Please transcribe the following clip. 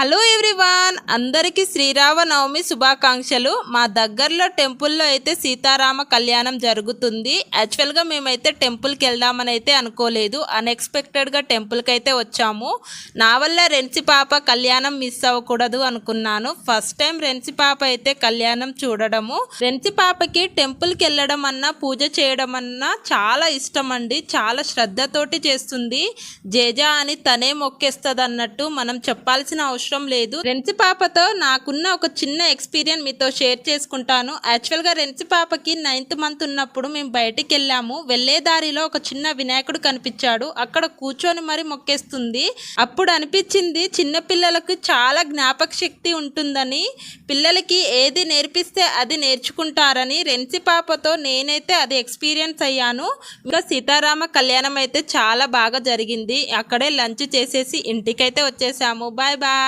Hello everyone అందరికీ శ్రీరామనవమి శుభాకాంక్షలు. మా దగ్గరలో టెంపుల్లో అయితే సీతారామ కళ్యాణం జరుగుతుంది. యాక్చువల్గా మేమైతే టెంపుల్కి వెళ్దామని అయితే అనుకోలేదు. అన్ఎక్స్పెక్టెడ్గా టెంపుల్కి అయితే వచ్చాము. నా వల్ల రెన్సి పాప కళ్యాణం మిస్ అవ్వకూడదు అనుకున్నాను. ఫస్ట్ టైం రెన్సి పాప అయితే కళ్యాణం చూడడము. రెన్సి పాపకి టెంపుల్కి వెళ్ళడం అన్నా పూజ చేయడం అన్నా చాలా ఇష్టం అండి చాలా శ్రద్ధతోటి చేస్తుంది. జేజా అని తనే మొక్కేస్తుంది అన్నట్టు మనం చెప్పాల్సిన అవసరం లేదు. రెన్సి పాపతో నాకున్న ఒక చిన్న ఎక్స్పీరియన్స్ మీతో షేర్ చేసుకుంటాను. యాక్చువల్గా రెన్సి పాపకి నైన్త్ మంత్ ఉన్నప్పుడు మేము బయటికి వెళ్ళాము. వెళ్ళే దారిలో ఒక చిన్న వినాయకుడు కనిపించాడు. అక్కడ కూర్చొని మరి మొక్కేస్తుంది. అప్పుడు అనిపించింది చిన్న పిల్లలకు చాలా జ్ఞాపక శక్తి ఉంటుందని పిల్లలకి ఏది నేర్పిస్తే అది నేర్చుకుంటారని రెన్సి పాపతో నేనైతే అది ఎక్స్పీరియన్స్ అయ్యాను. ఇంకా సీతారామ కళ్యాణం అయితే చాలా బాగా జరిగింది. అక్కడే లంచ్ చేసేసి ఇంటికైతే వచ్చేసాము. Bye bye.